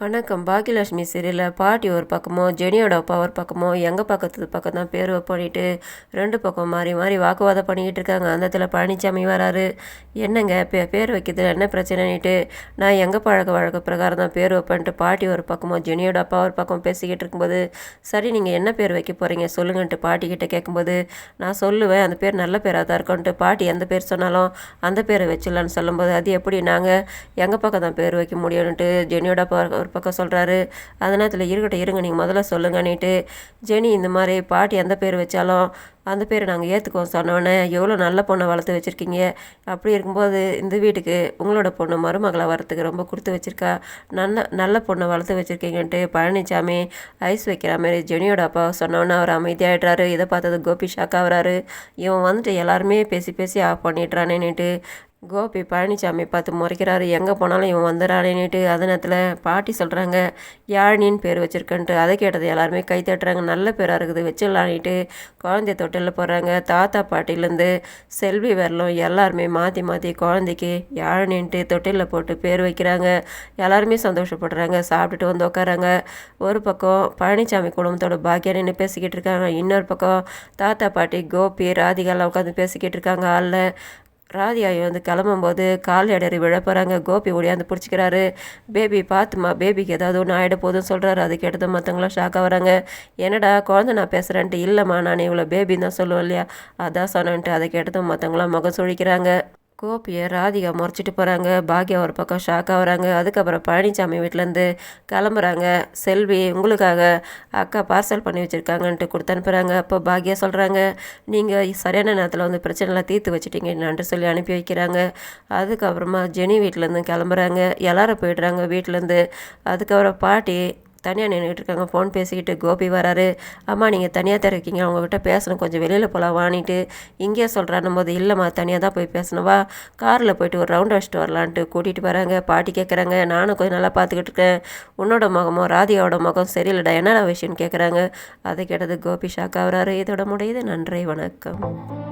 வணக்கம். பாக்கியலட்சுமி சீரியலில் பாட்டி ஒரு பக்கமோ ஜெனியோட அப்பா ஒரு பக்கமோ எங்கள் பக்கத்து பக்கம் தான் பேர் பண்ணிட்டு ரெண்டு பக்கம் மாறி மாறி வாக்குவாதம் பண்ணிக்கிட்டு இருக்காங்க. அந்த இடத்துல பழனிசாமி வராரு. என்னங்க பே பேர் வைக்கிறதுல என்ன பிரச்சனைன்னுட்டு நான் எங்கள் பழக்க வழக்க பிரகாரம் தான் பேர் வைப்பேன்ட்டு பாட்டி ஒரு பக்கமோ ஜெனியோட அப்பா ஒரு பக்கம் பேசிக்கிட்டு இருக்கும்போது சரி நீங்கள் என்ன பேர் வைக்க போகிறீங்க சொல்லுங்கன்ட்டு பாட்டிக்கிட்ட கேட்கும்போது நான் சொல்லுவேன் அந்த பேர் நல்ல பேராக தான் இருக்கும்ன்ட்டு பாட்டி எந்த பேர் சொன்னாலும் அந்த பேரை வச்சிடலான்னு சொல்லும்போது அது எப்படி நாங்கள் எங்கள் பக்கம் தான் பேர் வைக்க முடியும்ன்ட்டு ஜெனியோட அப்பா ஒரு பக்கம் சொல்கிறாரு அந்த நேரத்தில் இருக்கட்டும் இருங்க நீங்கள் முதல்ல சொல்லுங்கன்னுட்டு ஜெனி இந்த மாதிரி பாட்டி எந்த பேர் வச்சாலும் அந்த பேரை நாங்கள் ஏற்றுக்குவோம் சொன்னோன்னே எவ்வளோ நல்ல பொண்ணை வளர்த்து வச்சுருக்கீங்க. அப்படி இருக்கும்போது இந்த வீட்டுக்கு உங்களோட பொண்ணு மருமகளை வரத்துக்கு ரொம்ப கொடுத்து வச்சுருக்கா. நல்ல நல்ல பொண்ணை வளர்த்து வச்சுருக்கீங்கன்ட்டு பழனிசாமி ஐஸ் வைக்கிற மாதிரி ஜெனியோட அப்பா சொன்னோன்னே அவர் அமைதியாகிடுறாரு இதை பார்த்தது கோபி ஷாக் ஆகுறாரு. இவன் வந்துட்டு எல்லாருமே பேசி பேசி ஆஃப் பண்ணிடுறானேன்னுட்டு கோபி பழனிசாமி பார்த்து முறைக்கிறாரு. எங்கே போனாலும் இவன் வந்துடுறானேன்னுட்டு அது நேரத்தில் பாட்டி சொல்கிறாங்க யாழினின்னு பேர் வச்சுருக்கன்ட்டு. அதை கேட்டது எல்லாருமே கை தட்டுறாங்க. நல்ல பேராக இருக்குது வச்சிடலான்ட்டு குழந்தைய தொட்டிலில் போடுறாங்க. தாத்தா பாட்டிலேருந்து செல்வி வரலும் எல்லாருமே மாற்றி மாற்றி குழந்தைக்கு யாழினின்ட்டு தொட்டிலில் போட்டு பேர் வைக்கிறாங்க. எல்லாருமே சந்தோஷப்படுறாங்க. சாப்பிட்டுட்டு வந்து உட்காராங்க ஒரு பக்கம் பழனிசாமி குடும்பத்தோட பாக்கியா நின்று பேசிக்கிட்டு இருக்காங்க. இன்னொரு பக்கம் தாத்தா பாட்டி கோபி ராதிகாலாம் உட்காந்து பேசிக்கிட்டு இருக்காங்க. ஆளில் ராதியாயி வந்து கிளம்பும்போது கால் இடறி விழப்போகிறாங்க கோபி ஓடியாந்து பிடிச்சிக்கிறாரு. பேபி பார்த்துமா பேபிக்கு ஏதாவது ஒன்று ஆகிட போதுன்னு சொல்கிறாரு அதுக்கு எடுத்து மற்றவங்களாம் ஷாக்காக வராங்க. என்னடா குழந்தை நான் பேசுகிறேன்ட்டு இல்லைம்மா நான் இவ்வளோ பேபின்னு தான் சொல்லுவேன் இல்லையா? அதான் சொன்னேன்ட்டு அதை கேட்டதும் மற்றவங்களாம் முகம் சுழிக்கிறாங்க. கோபியை ராதிகா முறைச்சிட்டு போகிறாங்க பாக்யா ஒரு பக்கம் ஷாக் ஆகுறாங்க அதுக்கப்புறம் பழனிசாமி வீட்டிலேருந்து கிளம்புறாங்க. செல்வி உங்களுக்காக அக்கா பார்சல் பண்ணி வச்சுருக்காங்கன்ட்டு கொடுத்து அனுப்புகிறாங்க அப்போ பாக்யா சொல்கிறாங்க நீங்கள் சரியான நேரத்தில் வந்து பிரச்சனைலாம் தீர்த்து வச்சுட்டீங்க. நன்றி சொல்லி அனுப்பி வைக்கிறாங்க. அதுக்கப்புறமா ஜெனி வீட்டிலேருந்து கிளம்புறாங்க. எல்லாரும் போயிடுறாங்க வீட்டிலேருந்து அதுக்கப்புறம் பாட்டி தனியாக நின்றுட்டு இருக்காங்க. ஃபோன் பேசிக்கிட்டு கோபி வராரு. அம்மா நீங்கள் தனியாக தான் இருக்கீங்க. அவங்கக்கிட்ட பேசணும். கொஞ்சம் வெளியில் போகலாம் வாங்கிட்டு இங்கேயே? சொல்கிறான் போது இல்லைம்மா. தனியாக தான் போய் பேசணுவா காரில் போயிட்டு ஒரு ரவுண்ட் அடிச்சுட்டு வரலான்ட்டு கூட்டிகிட்டு வராங்க. பாட்டி கேட்குறாங்க நானும் கொஞ்சம் நல்லா பார்த்துக்கிட்டு இருக்கேன். உன்னோட முகமோ ராதிகாவோட முகம் சரியில்லடா. என்னடா விஷயம்னு கேட்குறாங்க அதை கேட்டது கோபி ஷாக் ஆகிறாரு இதோட முடியுது. நன்றி. வணக்கம்.